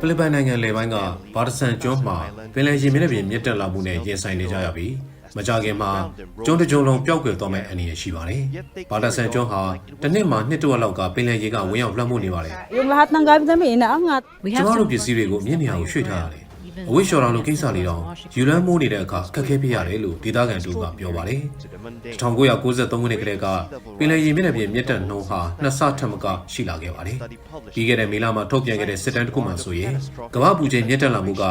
ပန်နိုင်ငံလေပိုင်းကဘာတဆန်ကျွန်းမှာပင်လယ်ရေမျက်နှာပြင်မြင့်တက်လာမှုနဲ့ရင်ဆိုင်နေကြရပြီးမကြခင်မှာကျွန်းတစ်ကျွန်းလုံးပျောက်ကွယ်သွားမယ့်အနေရရှိပါတယ်။ဘာတဆန်ကျွန်းဟာတစ်နှစ်မှာနှစ်တဝက်လောက်ကပင်လယ်ရေကဝင်ရောက်လွှမ်းမိုးနေပါတယ် Yung lahat ng gamit namin inaangat. We ။ကျွန် have တော် to တို့ပစ္စည်းတွေကိုမြင့်နေရာကိုရွှေ့ထားရတယ်။ အဝိရှော်တော်လိုကိစ္စလေးတော့ယူလန်းမိုးနေတဲ့အခါခက်ခဲပြရတယ်လို့ဒေသခံတို့ကပြောပါတယ်။1993ခုနှစ်ကတည်းကပင်လယ်ရေမျက်နှာပြင်မြင့်တက်နှုန်းဟာနှစ်ဆထက်မကရှိလာခဲ့ပါတယ်။ပြီးခဲ့တဲ့မေလမှာထုတ်ပြန်ခဲ့တဲ့စစ်တမ်းတစ်ခုမှဆိုရင်ကမ္ဘာပူချိန်မြင့်တက်လာမှုက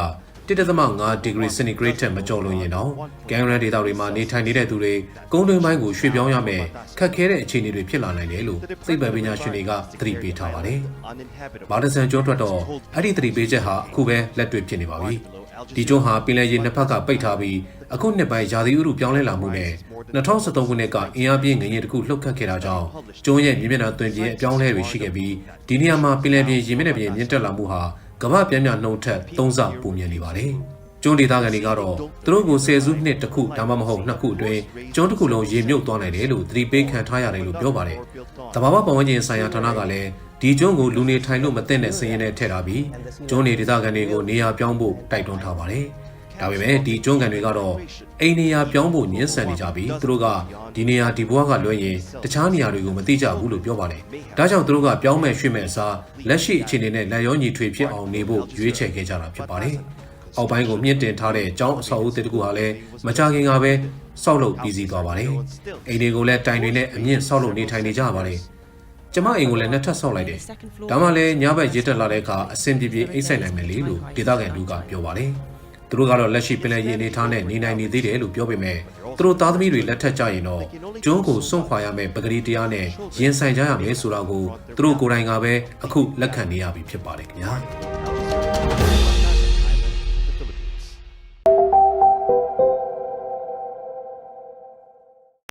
1.5ဒီဂရီစင်တီဂရိတ်ထက်မကျော်လွန်ရင်တော့ကင်ရန်ဒေတာတွေမှာနေထိုင်နေတဲ့သူတွေကုန်းတွင်းပိုင်းကိုရွှေ့ပြောင်းရမယ်ခက်ခဲတဲ့အခြေအနေတွေဖြစ်လာနိုင်တယ်လို့သိပ္ပံပညာရှင်တွေကသတိပေးထားပါတယ်။မာဒဆန်ကျွန်းထွက်တော့အဲ့ဒီသတိပေးချက်ဟာအခုပဲလက်တွေ့ဖြစ်နေပါပြီ။ဒီကျွန်းဟာပင်လယ်ရေနှစ်ဖက်ကပိတ်ထားပြီးအခုနှစ်ပိုင်းရာသီဥတုပြောင်းလဲလာမှုနဲ့2013ခုနှစ်ကအင်အားပြင်းငရေတစ်ခုလှုပ်ခတ်ခဲ့တာကြောင့်ကျွန်းရဲ့မြေမျက်နှာသွင်ပြင်အပြောင်းအလဲတွေရှိခဲ့ပြီးဒီနေရာမှာပင်လယ်ပြင်ရေမျက်နှာပြင်မြင့်တက်လာမှုဟာ ကမ္ဘာပြန်ပြန်နှုံထက်၃ဆပိုမြင့်နေပါတယ်။ကျွန်းဒေသခံတွေကတော့သူတို့ကိုဆယ်စုနှစ်တစ်ခုဒါမှမဟုတ်နှစ်ခုအတွင်းကျွန်းတစ်ခုလုံးရေမြုပ်သွားနိုင်တယ်လို့သတိပေးခံထားရတယ်လို့ပြောပါတယ်။တဘာဝပတ်ဝန်းကျင်ဆိုင်ရာဌာနကလည်းဒီကျွန်းကိုလူနေထိုင်လို့မသင့်တဲ့စည်ရင်နဲ့ထည့်ထားပြီးကျွန်းနေဒေသခံတွေကိုနေရာပြောင်းဖို့တိုက်တွန်းထားပါတယ်။ ဒါပေမဲ့ဒီကျွန်းကန်တွေကတော့အိမ်နေရာပြောင်းဖို့ညှင်းဆန်နေကြပြီးသူတို့ကဒီနေရာဒီဘဝကလွှဲရင်တခြားနေရာတွေကိုမသိကြဘူးလို့ပြောပါတယ်။ဒါကြောင့်သူတို့ကပြောင်းမဲ့ရွှေ့မဲ့အစားလက်ရှိအခြေအနေနဲ့လက်ရောညီထွေဖြစ်အောင်နေဖို့ရွေးချယ်ခဲ့ကြတာဖြစ်ပါတယ်။အောက်ပိုင်းကိုမြင့်တင်ထားတဲ့ကျောင်းအဆောက်အဦတစ်ခုဟာလည်းမကြခင်ကပဲဆောက်လုပ်ပြီးစီးသွားပါတယ်။အိမ်တွေကိုလည်းတိုင်တွေနဲ့အမြင့်ဆောက်လုပ်နေထိုင်နေကြပါတယ်။ကျမအိမ်ကိုလည်းနှစ်ထပ်ဆောက်လိုက်တယ်။ဒါမှလည်းညဘက်ရေတက်လာတဲ့အခါအဆင်ပြေပြေအိတ်ဆိုင်နိုင်မယ်လေလို့ဒေသခံတို့ကပြောပါတယ်။ သူတို့ကတော့လက်ရှိပင်လယ်ရေအနေထားနဲ့နေနိုင်နေသေးတယ်လို့ပြောပေမဲ့သူတို့သားသမီးတွေလက်ထက်ကြရင်တော့ကျွန်းကိုစွန့်ခွာရမယ့်ပဂရီတရားနဲ့ရင်ဆိုင်ကြရမယ်ဆိုတာကိုသူတို့ကိုယ်တိုင်ကပဲအခုလက်ခံနေရပြီဖြစ်ပါတယ်ခင်ဗျာ။